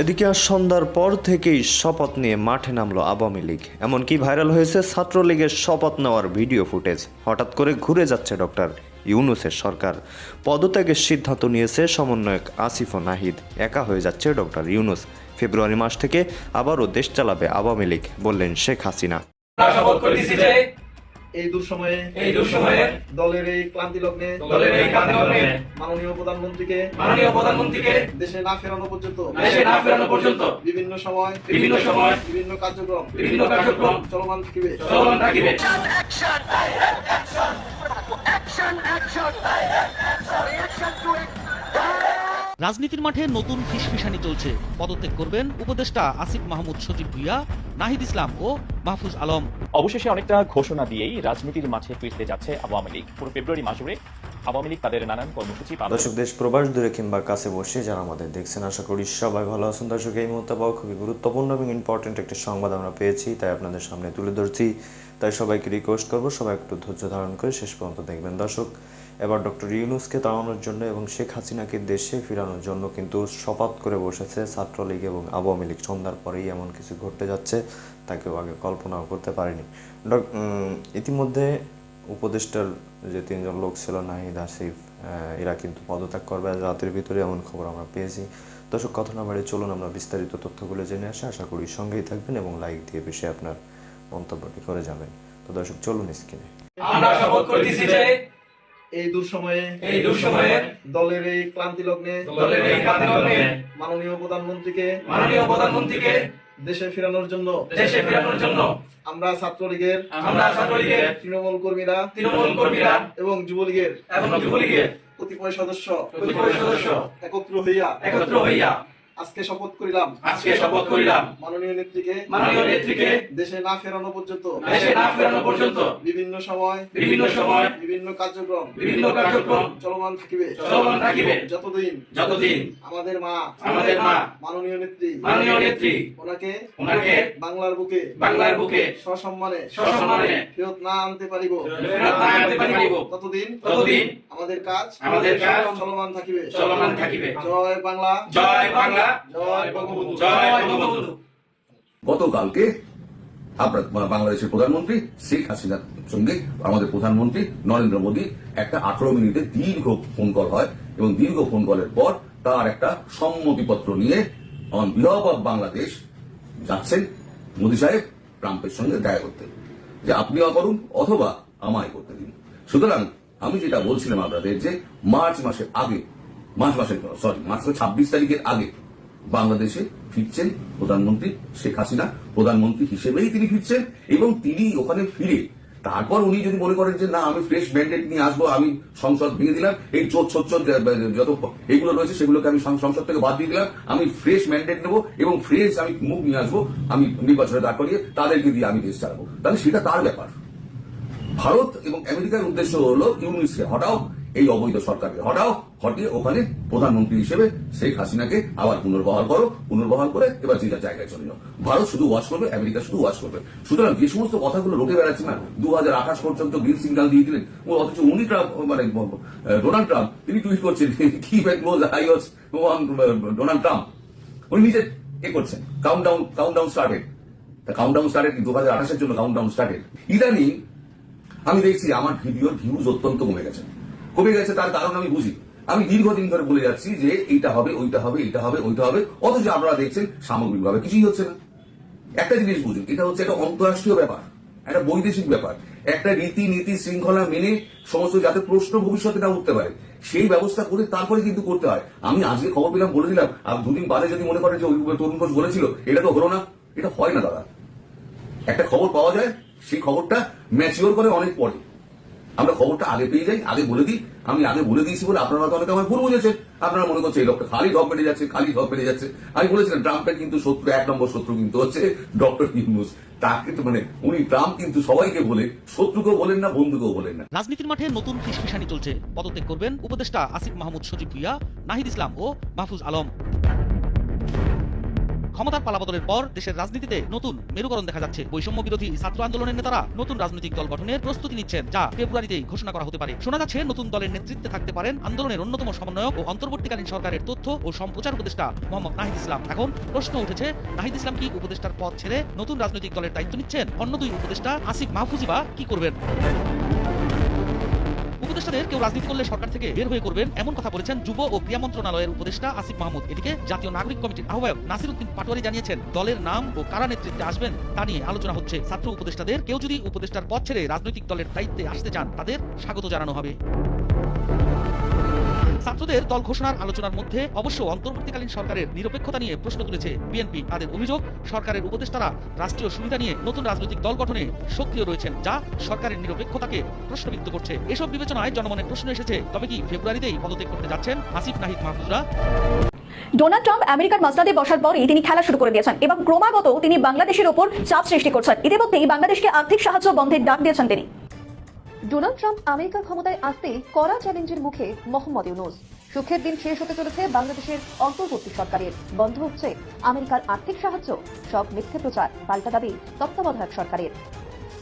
এদিকে আজ সন্ধ্যার পর থেকেই শপথ নিয়ে মাঠে নামলো আওয়ামী লীগ। এমনকি ভাইরাল হয়েছে ছাত্রলীগের শপথ নেওয়ার ভিডিও ফুটেজ। হঠাৎ করে ঘুরে যাচ্ছে ডক্টর ইউনুসের সরকার। পদত্যাগের সিদ্ধান্ত নিয়েছে সমন্বয়ক আসিফ নাহিদ। একা হয়ে যাচ্ছে ডক্টর ইউনুস। ফেব্রুয়ারি মাস থেকে আবারও দেশ চালাবে আওয়ামী লীগ, বললেন শেখ হাসিনা। এই দুঃসময়ে এই দুঃসময়ে দলের এই ক্লান্তি লগ্নে দলের এই কার্যক্রমে মাননীয় প্রধানমন্ত্রীকে মাননীয় প্রধানমন্ত্রীকে দেশে না ফেরানো পর্যন্ত দেশে না ফেরানো পর্যন্ত বিভিন্ন সময় বিভিন্ন সময় বিভিন্ন কার্যক্রম বিভিন্ন কার্যক্রম চলমান থাকিবে চলমান থাকিবে রাজনীতির মাঠে নতুন ফিসফিসানি চলছে। পদত্যাগ করবেন উপদেষ্টা আসিফ মাহমুদ সজীব ভুইয়া নাহিদ ইসলাম ও মাহফুজ আলম। অবশেষে অনেকটা ঘোষণা দিয়েই রাজনীতির মাঠে ফিরতে যাচ্ছে আওয়ামী লীগ। পুরো ফেব্রুয়ারি মাস জুড়ে আওয়ামী লীগ তাদের নানান কর্মসূচি দর্শক দেশ প্রবাস দূরে কিংবা কাছে বসে যারা আমাদের দেখছেন আশা করি সবাই ভালো আছেন। দর্শক এই মুহূর্তে পাওয়া খুবই গুরুত্বপূর্ণ এবং ইম্পর্টেন্ট একটি সংবাদ আমরা পেয়েছি তাই আপনাদের সামনে তুলে ধরছি। তাই সবাইকে রিকোয়েস্ট করব সবাই একটু ধৈর্য ধারণ করে শেষ পর্যন্ত দেখবেন। দর্শক এবার ডক্টর ইউনুসকে তাড়ানোর জন্য এবং শেখ হাসিনাকে দেশে ফেরানোর জন্য কিন্তু শপথ করে বসেছে ছাত্রলীগ এবং আওয়ামী লীগ। সন্ধ্যার পরেই এমন কিছু ঘটতে যাচ্ছে তা কেউ আগে কল্পনাও করতে পারেনি। ইতিমধ্যে উপদেষ্টার যে তিনজন লোক ছিল, নাহিদ, আসিফ এরা কিন্তু পদত্যাগ করবে রাতের ভিতরে, এমন খবর আমরা পেয়েছি। দর্শক, কথা না বাড়িয়ে চলুন আমরা বিস্তারিত তথ্যগুলো জেনে আসি। আশা করি সঙ্গেই থাকবেন এবং লাইক দিয়ে বেশি আপনার মন্তব্যটি করে যাবেন। তো দর্শক, চলুন স্ক্রিনে। আমরা শপথ করিতেছি যে এই দুঃসময়ে এই দুঃসময়ে দলের এই ক্লান্তি লগ্নে দলের এই কার্যক্রমে মাননীয় প্রধানমন্ত্রীকে মাননীয় প্রধানমন্ত্রীকে দেশে ফেরানোর জন্য দেশে ফেরানোর জন্য আমরা ছাত্রলীগের আমরা ছাত্রলীগের তৃণমূল কর্মীরা তৃণমূল কর্মীরা এবং যুবলীগের এবং যুবলীগের কতিপয় সদস্য কতিপয় সদস্য একত্র হইয়া একত্র হইয়া আজকে শপথ করিলাম। আজকে শপথ করিলাম। মাননীয় নেত্রীকে। মাননীয় নেত্রীকে। দেশে না ফেরানো পর্যন্ত। দেশে না ফেরানো পর্যন্ত। বিভিন্ন সময়। বিভিন্ন সময়। বিভিন্ন কার্যক্রম। বিভিন্ন কার্যক্রম। চলমান থাকিবে। চলমান থাকিবে। যতদিন। যতদিন। আমাদের মা। আমাদের মা। মাননীয় নেত্রী। মাননীয় নেত্রী। ওনাকে ওনাকে বাংলার বুকে। বাংলার বুকে সসম্মানে। সসম্মানে ফেরত না আনতে পারিব। ফেরত না আনতে পারিব। ততদিন ততদিন আমাদের কাজ আমাদের কাজ চলমান থাকিবে। চলমান থাকিবে। জয় বাংলা। জয় বাংলা। গতকালকে আপনার বাংলাদেশের প্রধানমন্ত্রী শেখ হাসিনার সঙ্গে আমাদের প্রধানমন্ত্রী নরেন্দ্র মোদী একটা আঠারো মিনিটে দীর্ঘ ফোন কল হয় এবং দীর্ঘ ফোন কলের পর তার একটা সম্মতিপত্র নিয়ে অন অফ বাংলাদেশ যাচ্ছেন মোদী সাহেব ট্রাম্পের সঙ্গে দেখা করতে। যে আপনিও করুন অথবা আমায় করতে দিন। সুতরাং আমি যেটা বলছিলাম আপনাদের যে মার্চ মাসের আগে, মার্চ মাসের সরি মার্চ ছাব্বিশ তারিখের আগে বাংলাদেশে ফিরছেন প্রধানমন্ত্রী শেখ হাসিনা, প্রধানমন্ত্রী হিসেবেই তিনি ফিরছেন এবং তিনি ওখানে ফিরে। তারপর উনি যদি মনে করেন যে, না, আমি ফ্রেশ ম্যান্ডেট নিয়ে আসব, আমি সংসদ ভেঙে দিলাম, এই চোর, ছোট যত এগুলো রয়েছে, সেগুলোকে আমি সংসদ থেকে বাদ দিয়ে দিলাম, আমি ফ্রেশ ম্যান্ডেট নেব এবং ফ্রেশ আমি মুখ নিয়ে আসব, আমি নির্বাচনে দাঁড় করিয়ে তাদেরকে দিয়ে আমি দেশ চালাবো। তাহলে সেটা তার ব্যাপার। ভারত এবং আমেরিকার উদ্দেশ্য হলো ইউনিসকে হটাও, এই অবৈধ সরকারকে হটাও হটিয়ে ওখানে প্রধানমন্ত্রী হিসেবে শেখ হাসিনাকে আবার পুনর্বহাল করো, পুনর্বহাল করে এবার যে জায়গায় চলে যাও। ভারত শুধু ওয়াশ করবে, আমেরিকা শুধু ওয়াশ করবে। সুতরাং যে সমস্ত কথাগুলো রোটে বেড়াচ্ছে না দু হাজার আঠাশ পর্যন্ত গ্রিন সিগন্যাল দিয়ে দিলেন অথচ উনি ট্রাম্প মানে ডোনাল্ড ট্রাম্প, তিনি টুইট করছেন কি ক্লোজ হাই ডোনাল্ড ট্রাম্প। উনি নিজে এ করছেন count down count down started count down started দু হাজার আঠাশের জন্য কাউন্ট ডাউন স্টার্টেড ইদানিং আমি দেখছি আমার ভিডিওর ভিউজ অত্যন্ত কমে গেছে। কমে গেছে তার কারণ আমি বুঝি। আমি দীর্ঘদিন ধরে বলে যাচ্ছি যে এইটা হবে, ওইটা হবে, এইটা হবে, ওইটা হবে, অথচ আপনারা দেখছেন সামগ্রিকভাবে কিছুই হচ্ছে না। একটা জিনিস বুঝুন, এটা হচ্ছে একটা অন্তরাষ্ট্রীয় ব্যাপার, একটা বৈদেশিক ব্যাপার। একটা রীতি নীতি শৃঙ্খলা মেনে সমস্ত যাতে প্রশ্ন ভবিষ্যতে না উঠতে পারে, সেই ব্যবস্থা করে তারপরে কিন্তু করতে হয়। আমি আজকে খবর পেলাম, বলে দিলাম, আর দুদিন বাদে যদি মনে করেন যে তরুণ ঘোষ বলেছিল, এটা তো হলো না, এটা হয় না দাদা। একটা খবর পাওয়া যায়, সেই খবরটা ম্যাচিওর করে অনেক পরে। আমরা খবরটা আগে পেয়ে যাই, আগে বলে দিই। আমি আগে বলে দিয়েছি বলে আপনারা তো অনেকে আমার ভুল বুঝেছেন। আপনারা মনে করছে এই লোকটা খালি ঢপ বেড়ে যাচ্ছে, খালি ঢপ বেড়ে যাচ্ছে। আমি বলেছিলাম ট্রাম্পের কিন্তু শত্রু, এক নম্বর শত্রু কিন্তু হচ্ছে ডক্টর ইউনুস। তাকে মানে উনি ট্রাম্প কিন্তু সবাইকে বলে, শত্রুকেও বলেন না, বন্ধুকেও বলেন না। রাজনীতির মাঠে নতুন ফিসফিসানি চলছে। পদত্যাগ করবেন উপদেষ্টা আসিফ মাহমুদ সজীব ভুইয়া, নাহিদ ইসলাম ও মাহফুজ আলম। ক্ষমতার পালাবদলের পর দেশের রাজনীতিতে নতুন মেরুকরণ দেখা যাচ্ছে। বৈষম্য বিরোধী ছাত্র আন্দোলনের নেতারা নতুন রাজনৈতিক দল গঠনের প্রস্তুতি নিচ্ছেন, যা ফেব্রুয়ারিতেই ঘোষণা করা হতে পারে। শোনা যাচ্ছে, নতুন দলের নেতৃত্বে থাকতে পারেন আন্দোলনের অন্যতম সমন্বয়ক ও অন্তর্বর্তীকালীন সরকারের তথ্য ও সম্প্রচার উপদেষ্টা মোহাম্মদ নাহিদ ইসলাম। এখন প্রশ্ন উঠেছে, নাহিদ ইসলাম কি উপদেষ্টার পদ ছেড়ে নতুন রাজনৈতিক দলের দায়িত্ব নিচ্ছেন? অন্য দুই উপদেষ্টা, আসিফ মাহফুজি বা কি করবেন? উপদেষ্টাদের কেউ রাজনীতি করলে সরকার থেকে বের হয়ে করবেন এমন কথা বলেছেন যুব ও ক্রিয়া মন্ত্রণালয়ের উপদেষ্টা আসিফ মাহমুদ। এদিকে জাতীয় নাগরিক কমিটির আহ্বায়ক নাসিরুদ্দিন পাটোয়ারি জানিয়েছেন, দলের নাম ও কারা নেতৃত্বে আসবেন তা নিয়ে আলোচনা হচ্ছে। ছাত্র উপদেষ্টাদের কেউ যদি উপদেষ্টার পদ ছেড়ে রাজনৈতিক দলের দায়িত্বে আসতে চান, তাদের স্বাগত জানানো হবে। ছাত্রদের দল ঘোষণার আলোচনার মধ্যে অবশ্য অন্তর্বর্তীকালীন সরকারের নিরপেক্ষতা নিয়ে প্রশ্ন তুলেছে বিএনপি। তাদের অভিযোগ, সরকারের উপদেষ্টারা রাষ্ট্রীয় সুবিধা নিয়ে নতুন রাজনৈতিক দল গঠনে সক্রিয় রয়েছেন, যা সরকারের নিরপেক্ষতাকে প্রশ্নবিদ্ধ করছে। এসব বিবেচনায় জনমনের প্রশ্ন এসেছে, তবে কি ফেব্রুয়ারিতেই পদত্যাগ করতে যাচ্ছেন আসিফ নাহিদ মাহফুজরা? ডোনাল্ড ট্রাম্প আমেরিকার মাস্টাদে বসার পরই তিনি খেলা শুরু করে দিয়েছেন এবং ক্রমাগত তিনি বাংলাদেশের ওপর চাপ সৃষ্টি করছেন। ইতিমধ্যেই বাংলাদেশকে আর্থিক সাহায্য বন্ধের ডাক দিয়েছেন তিনি। ডোনাল্ড ট্রাম্প আমেরিকার ক্ষমতায় আসতেই কড়া চ্যালেঞ্জের মুখে মোহাম্মদ ইউনুস। সুখের দিন শেষ হতে চলেছে বাংলাদেশের অন্তর্বর্তী সরকারের। বন্ধ হচ্ছে আমেরিকার আর্থিক সাহায্য, সব মিথ্যে প্রচার, পাল্টা দাবি তত্ত্বাবধায়ক সরকারের।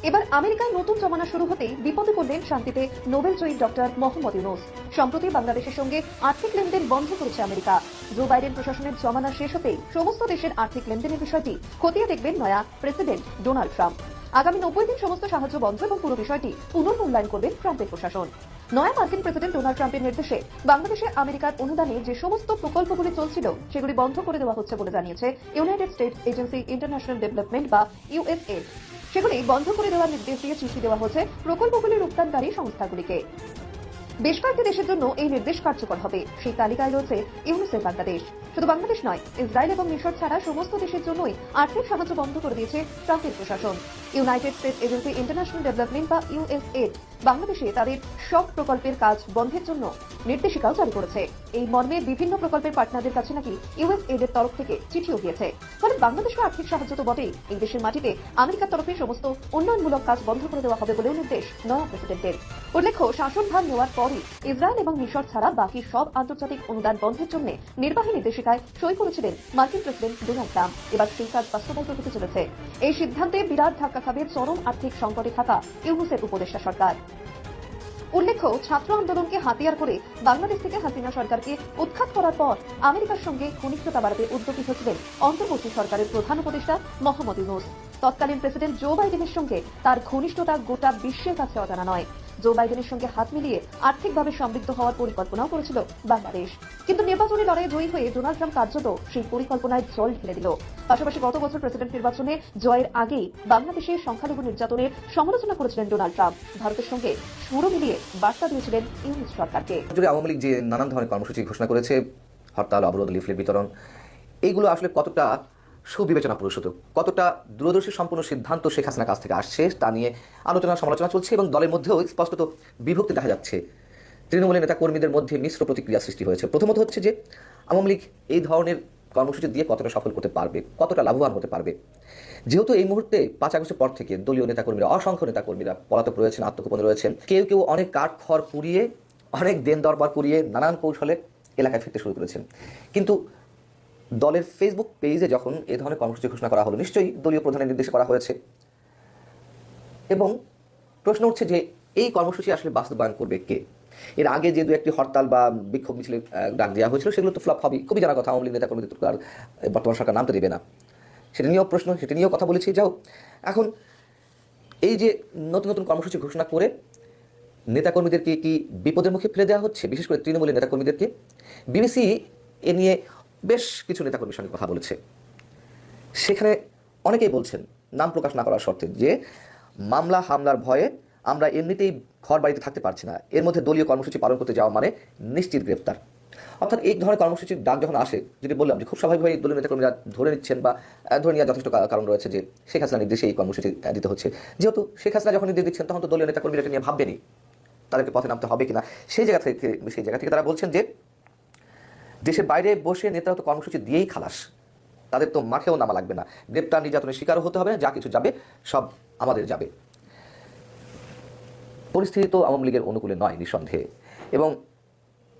এবার আমেরিকায় নতুন জমানা শুরু হতেই বিপদে পড়লেন শান্তিতে নোবেল জয়ী ডক্টর মোহাম্মদ ইউনুস। সম্প্রতি বাংলাদেশের সঙ্গে আর্থিক লেনদেন বন্ধ করেছে আমেরিকা। জো বাইডেন প্রশাসনের জমানা শেষ হতেই সমস্ত দেশের আর্থিক লেনদেনের বিষয়টি খতিয়ে দেখবেন নয়া প্রেসিডেন্ট ডোনাল্ড ট্রাম্প। আগামী নব্বই দিন সমস্ত সাহায্য বন্ধ এবং পুরো বিষয়টি পুনর্মূল্যায়ন করবেন ট্রাম্পের প্রশাসন। নয়া মার্কিন প্রেসিডেন্ট ডোনাল্ড ট্রাম্পের নির্দেশে বাংলাদেশে আমেরিকার অনুদানে যে সমস্ত প্রকল্পগুলি চলছিল, সেগুলি বন্ধ করে দেওয়া হচ্ছে বলে জানিয়েছে United States agency international development বা ইউএসএ সেগুলি বন্ধ করে দেওয়ার নির্দেশ দিয়ে চিঠি দেওয়া হচ্ছে প্রকল্পগুলির রূপদানকারী সংস্থাগুলিকে। বেশ কয়েকটি দেশের জন্য এই নির্দেশ কার্যকর হবে। সেই তালিকায় রয়েছে ইউনিসেফ বাংলাদেশ। শুধু বাংলাদেশ নয়, ইসরায়েল এবং মিশর ছাড়া সমস্ত দেশের জন্যই আর্থিক সাহায্য বন্ধ করে দিয়েছে ট্রাম্পের প্রশাসন। United State agency international development বা ইউএসএড বাংলাদেশে তাদের সব প্রকল্পের কাজ বন্ধের জন্য নির্দেশিকাও জারি করেছে। এই মর্মে বিভিন্ন প্রকল্পের পার্টনারদের কাছে নাকি ইউএসএড এর তরফ থেকে চিঠিও দিয়েছে ফলে বাংলাদেশকে আর্থিক সাহায্য তো বটেই। এই দেশের মাটিতে আমেরিকার তরফে সমস্ত উন্নয়নমূলক কাজ বন্ধ করে দেওয়া হবে বলেও নির্দেশ নয়া প্রেসিডেন্টের। উল্লেখ্য শাসনভার নেওয়ার পরই ইসরায়েল এবং মিশর ছাড়া বাকি সব আন্তর্জাতিক অনুদান বন্ধের জন্য নির্বাহী নির্দেশিকায় সই করেছিলেন মার্কিন প্রেসিডেন্ট ডোনাল্ড ট্রাম্প। এবার সেই কাজ বাস্তবায়িত হতে চলেছে। এই সিদ্ধান্তে বিরাট ধাক্কা খাবে চরম আর্থিক সংকটে থাকা ইউনুসের উপদেষ্টা সরকার। উল্লেখ্য, ছাত্র আন্দোলনকে হাতিয়ার করে বাংলাদেশ থেকে হাসিনা সরকারকে উৎখাত করার পর আমেরিকার সঙ্গে ঘনিষ্ঠতা বাড়াতে উদ্যোগী হয়েছিলেন অন্তর্বর্তী সরকারের প্রধান উপদেষ্টা মোহাম্মদ ইউনুস। তৎকালীন প্রেসিডেন্ট জো বাইডেনের সঙ্গে তার ঘনিষ্ঠতা গোটা বিশ্বের কাছে অজানা নয়। জো বাইডেনের সঙ্গে হাত মিলিয়ে আর্থিকভাবে সমৃদ্ধ হওয়ার পরিকল্পনাও করেছিল বাংলাদেশ। কিন্তু নির্বাচনী লড়াইয়ে জয়ী হয়ে ডোনাল্ড ট্রাম্প কার্যত সেই পরিকল্পনায় জল ঢেলে দিল। পাশাপাশি গত বছর প্রেসিডেন্ট নির্বাচনে জয়ের আগেই বাংলাদেশের সংখ্যালঘু নির্যাতনের সমালোচনা করেছিলেন ডোনাল্ড ট্রাম্প। ভারতের সঙ্গে সুরো মিলিয়ে বার্তা দিয়েছিলেন ইউনিস সরকারকে। আওয়ামী লীগ যে নানান ধরনের কর্মসূচি ঘোষণা করেছে, হরতাল, অবরোধ, লিফলেট বিতরণ, এইগুলো আসলে কতটা সুবিবেচনা পুরুষত কতটা দূরদর্শী সম্পূর্ণ সিদ্ধান্ত শেখ হাসিনার কাছ থেকে আসছে তা নিয়ে আলোচনা সমালোচনা চলছে এবং দলের মধ্যেও স্পষ্টত বিভক্তি দেখা যাচ্ছে। তৃণমূলের নেতা কর্মীদের মধ্যে মিশ্র প্রতিক্রিয়া সৃষ্টি হয়েছে। প্রথমত হচ্ছে যে, আওয়ামী লীগ এই ধরনের কর্মসূচি দিয়ে কতটা সফল করতে পারবে, কতটা লাভবান হতে পারবে। যেহেতু এই মুহূর্তে পাঁচ আগস্টের পর থেকে দলীয় নেতাকর্মীরা, অসংখ্য নেতাকর্মীরা পলাতক রয়েছেন, আত্মগোপনে রয়েছেন। কেউ কেউ অনেক কাঠ খড় পুড়িয়ে, অনেক দেন দরবার পুড়িয়ে নানান কৌশলে এলাকায় ফিরতে শুরু করেছেন। কিন্তু দলের ফেসবুক পেজে যখন এ ধরনের কর্মসূচি ঘোষণা করা হলো, নিশ্চয়ই দলীয় প্রধানের নির্দেশ করা হয়েছে। এবং প্রশ্ন উঠছে যে, এই কর্মসূচি আসলে বাস্তবায়ন করবে কে? এর আগে যে দু একটি হরতাল বা বিক্ষোভ মিছিলে ডাক দেওয়া হয়েছিল, সেগুলো তো ফ্লপ হবেই। খুবই জানা কথা আওয়ামী লীগ নেতা কর্মীদের আর বর্তমান সরকার নামতে দেবে না। সেটা নিয়েও প্রশ্ন, সেটা নিয়েও কথা বলেছি। যাও এখন এই যে নতুন নতুন কর্মসূচি ঘোষণা করে নেতাকর্মীদেরকে কি বিপদের মুখে ফেলে দেওয়া হচ্ছে? বিশেষ করে তৃণমূলের নেতাকর্মীদেরকে বিবিসি এ নিয়ে বেশ কিছু নেতাকর্মীর সঙ্গে কথা বলেছে। সেখানে অনেকেই বলছেন, নাম প্রকাশ না করার শর্তে যে মামলা হামলার ভয়ে আমরা এমনিতেই ঘর বাড়িতে থাকতে পারছি না। এর মধ্যে দলীয় কর্মসূচি পালন করতে যাওয়া মানে নিশ্চিত গ্রেপ্তার। অর্থাৎ এই ধরনের কর্মসূচির ডাক যখন আসে, যদি বললাম যে খুব স্বাভাবিকভাবে দলীয় নেতাকর্মীরা ধরে নিচ্ছেন বা ধরে নেওয়ার যথেষ্ট কারণ রয়েছে যে শেখ হাসিনা নির্দেশে এই কর্মসূচি দিতে হচ্ছে। যেহেতু শেখ হাসিনা যখন নির্দেশ দিচ্ছেন, তখন তো দলীয় নেতাকর্মীরা এটা নিয়ে ভাববেনি তাদেরকে পথে নামতে হবে কিনা? সেই জায়গা থেকে সেই জায়গা থেকে তারা বলছেন যে দেশের বাইরে বসে নেতারা তো কর্মসূচি দিয়েই খালাস। তাদের তো মাঠেও নামা লাগবে না। গ্রেপ্তার নির্যাতনের শিকারও হতে হবে, যা কিছু যাবে, সব আমাদের যাবে। পরিস্থিতি তো আওয়ামী লীগের অনুকূলে নয়, নিঃসন্দেহে। এবং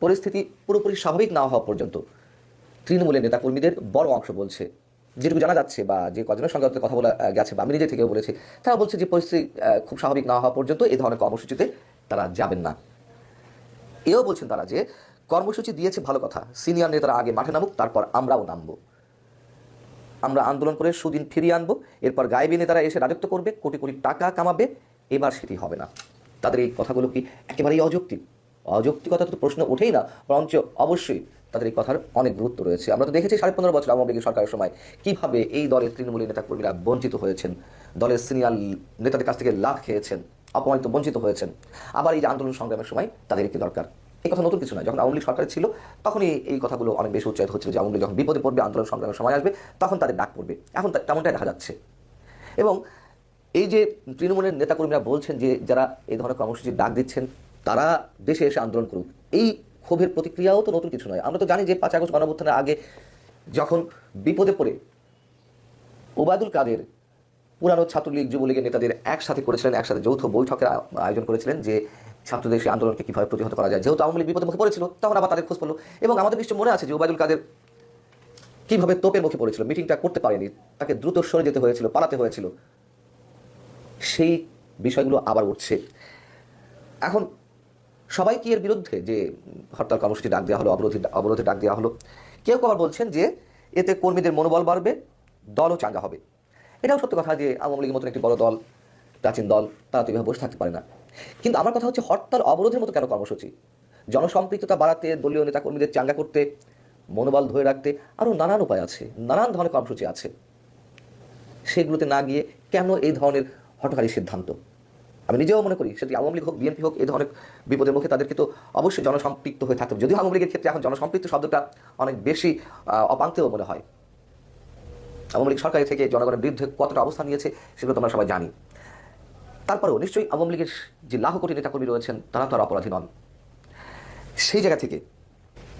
পরিস্থিতি পুরোপুরি স্বাভাবিক না হওয়া পর্যন্ত তৃণমূলের নেতাকর্মীদের বড় অংশ বলছে, যেটুকু জানা যাচ্ছে বা যে কজনের সঙ্গে কথা বলা গেছে বা আমি নিজে থেকেও বলেছি, তারা বলছে যে পরিস্থিতি খুব স্বাভাবিক না হওয়া পর্যন্ত এই ধরনের কর্মসূচিতে তারা যাবেন না। এও বলছেন তারা যে কর্মসূচি দিয়েছে ভালো কথা। সিনিয়র নেতারা আগে মাঠে নামুক, তারপর আমরাও নামবো। আমরা আন্দোলন করে সুদিন ফিরিয়ে আনব। এরপর গায়েবী নেতারা এসে রাজত্ব করবে, কোটি কোটি টাকা কামাবে। এবার সেটি হবে না। তাদের এই কথাগুলো কি একেবারেই অযৌক্তিক? অযৌক্তিকতা তো প্রশ্ন ওঠেই না, বরঞ্চ অবশ্যই তাদের এই কথার অনেক গুরুত্ব রয়েছে। আমরা তো দেখেছি সাড়ে পনেরো বছর আওয়ামী লীগের সরকারের সময় কীভাবে এই দলের তৃণমূলী নেতাকর্মীরা বঞ্চিত হয়েছেন, দলের সিনিয়র নেতাদের কাছ থেকে লাভ খেয়েছেন, অপমানিত, বঞ্চিত হয়েছেন। আবার এই যে আন্দোলন সংগ্রামের সময় তাদের একটি দরকার। এই কথা নতুন কিছু নয়। যখন আওয়ামী লীগ সরকার ছিল, তখনই এই কথাগুলো অনেক বেশি উচ্চারিত হচ্ছিল যে আওয়ামী লীগ যখন বিপদে পড়বে, আন্দোলন সংগ্রামের সময় আসবে, তখন তাদের ডাক পড়বে। এখন তেমনটাই দেখা যাচ্ছে। এবং এই যে তৃণমূলের নেতাকর্মীরা বলছেন যে যারা এই ধরনের কর্মসূচির ডাক দিচ্ছেন, তারা দেশে এসে আন্দোলন করুক। এই ক্ষোভের প্রতিক্রিয়াও তো নতুন কিছু নয়। আমরা তো জানি যে পাঁচ আগস্ট গণঅভ্যুত্থানের আগে যখন বিপদে পড়ে ওবায়দুল কাদের পুরানো ছাত্রলীগ, যুবলীগের নেতাদের একসাথে করেছিলেন, একসাথে যৌথ বৈঠকের আয়োজন করেছিলেন যে ছাত্রদের সেই আন্দোলনকে কীভাবে প্রতিহত করা যায়? যেহেতু আওয়ামী লীগ বিপদের মুখে পড়েছিল, তখন আবার তাদের খোঁজ পড়ল এবং আমাদের নিশ্চয় মনে আছে যে ওবায়দুল কাদের কীভাবে তোপের মুখে পড়েছিল, মিটিংটা করতে পারেনি, তাকে দ্রুত সরে যেতে হয়েছিল, পালাতে হয়েছিল। সেই বিষয়গুলো আবার উঠছে। এখন সবাই কি এর বিরুদ্ধে যে হরতাল কর্মসূচি ডাক দেওয়া হলো, অবরোধী অবরোধে ডাক দেওয়া হলো? কেউ আবার বলছেন যে এতে কর্মীদের মনোবল বাড়বে, দলও চাঙ্গা হবে। এটাও সত্য কথা যে আওয়ামী লীগের মতন একটি বড় দল, প্রাচীন দল, তারা তো এভাবে বসে থাকতে পারে না। কিন্তু আমার কথা হচ্ছে হরতাল অবরোধের মতো কেন কর্মসূচি? জনসম্পৃক্ততা বাড়াতে দলীয় নেতা কর্মীদের চাঙ্গা করতে মনোবল ধরে রাখতে আরও নানান উপায় আছে নানান ধরনের কর্মসূচি আছে। সেগুলোতে না গিয়ে কেন এই ধরনের হটকারী সিদ্ধান্ত? আমি নিজেও মনে করি সেটি আওয়ামী লীগ হোক বিএনপি হোক এই ধরনের বিপদের মুখে তাদেরকে তো অবশ্যই জনসম্পৃক্ত হয়ে থাকতে যদিও আওয়ামী লীগের ক্ষেত্রে এখন জনসম্পৃক্ত শব্দটা অনেক বেশি আহ, অপাঙ্ক্তেও মনে হয়। আওয়ামী লীগ সরকারি থেকে জনগণের বিরুদ্ধে কতটা অবস্থান নিয়েছে সেগুলো তোমরা সবাই জানি। তারপরেও নিশ্চয়ই আওয়ামী লীগের যে লাখ কোটি নেতাকর্মী রয়েছেন, তারা তো আর অপরাধী নন। সেই জায়গা থেকে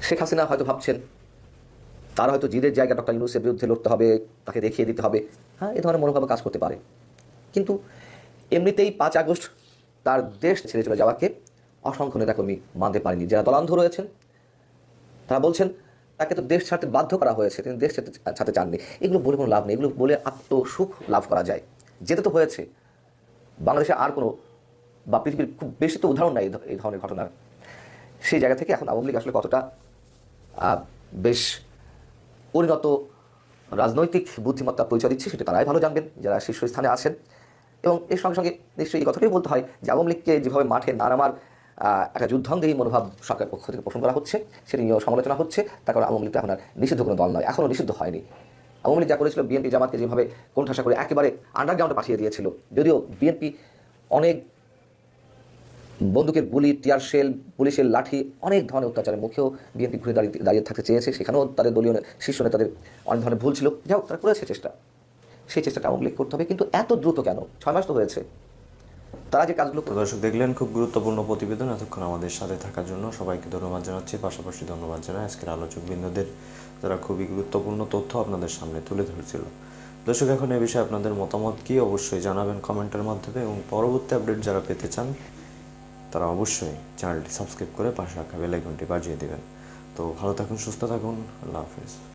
শেখ হাসিনা হয়তো ভাবছেন, তার হয়তো জিদের জায়গা ডক্টর ইউনুসের বিরুদ্ধে লড়তে হবে, তাকে দেখিয়ে দিতে হবে। হ্যাঁ এ ধরনের মনোভাব কাজ করতে পারে। কিন্তু এমনিতেই পাঁচ আগস্ট তার দেশ ছেড়ে চলে যাওয়াকে অসংখ্য নেতাকর্মী মানতে পারেনি যারা দলান্ধ রয়েছেন, তারা বলছেন, তাকে তো দেশ ছাড়তে বাধ্য করা হয়েছে, তিনি দেশ ছাড়তে ছাড়তে চাননি। এগুলো বলে কোনো লাভ নেই। এগুলো বলে আত্মসুখ লাভ করা যায়। যেতে তো হয়েছে বাংলাদেশে আর কোনো বা পৃথিবীর খুব বেশি তো উদাহরণ নাই এই ধরনের ঘটনার। সেই জায়গা থেকে এখন আওয়ামী লীগ আসলে কতটা বেশ পরিণত রাজনৈতিক বুদ্ধিমত্তা পরিচয় দিচ্ছে সেটা তারাই ভালো জানবেন, যারা শীর্ষস্থানে আছেন। এবং এর সঙ্গে সঙ্গে নিশ্চয়ই এই কথাটাই বলতে হয় যে আওয়ামী লীগকে যেভাবে মাঠে নামার একটা যুদ্ধাঙ্গী মনোভাব সরকারের পক্ষ থেকে পোষণ করা হচ্ছে সেটি নিয়েও সমালোচনা হচ্ছে, তার কারণ আওয়ামী লীগটা এখন আর নিষিদ্ধ কোনো দল নয় এখনও নিষিদ্ধ হয়নি। আওয়ামী লীগ যা করেছিল, বিএনপি জামাতকে যেভাবে কোণঠাসা করে একেবারে আন্ডারগ্রাউন্ডে পাঠিয়ে দিয়েছিল। যদিও বিএনপি অনেক বন্দুকের গুলি, টিয়ার সেল পুলিশের লাঠি, অনেক ধরনের অত্যাচারের মুখেও বিএনপি ঘুরে দাঁড়িয়ে দাঁড়িয়ে থাকতে চেয়েছে। সেখানেও তাদের দলীয় শীর্ষ নেতাদের অনেক ধরনের ভুল ছিল। যাই হোক, তারা করেছে চেষ্টা। সেই চেষ্টাটা আওয়ামী লীগ করতে হবে। কিন্তু এত দ্রুত কেন? ছয় মাস তো হয়েছে। তারা যে কাজগুলো দর্শক দেখলেন, খুব গুরুত্বপূর্ণ প্রতিবেদন এতক্ষণ আমাদের সাথে থাকার জন্য। সবাইকে ধন্যবাদ জানাচ্ছি। পাশাপাশি ধন্যবাদ জানাই আজকের আলোচক বিন্দুদের যারা খুবই গুরুত্বপূর্ণ তথ্য আপনাদের সামনে তুলে ধরেছিল। দর্শক, এখন এ বিষয়ে আপনাদের মতামত কি অবশ্যই জানাবেন কমেন্টের মাধ্যমে এবং পরবর্তী আপডেট যারা পেতে চান, তারা অবশ্যই চ্যানেলটি সাবস্ক্রাইব করে পাশে রাখা বেলাইকনটি বাজিয়ে দেবেন। তো ভালো থাকুন, সুস্থ থাকুন। আল্লাহ হাফিজ।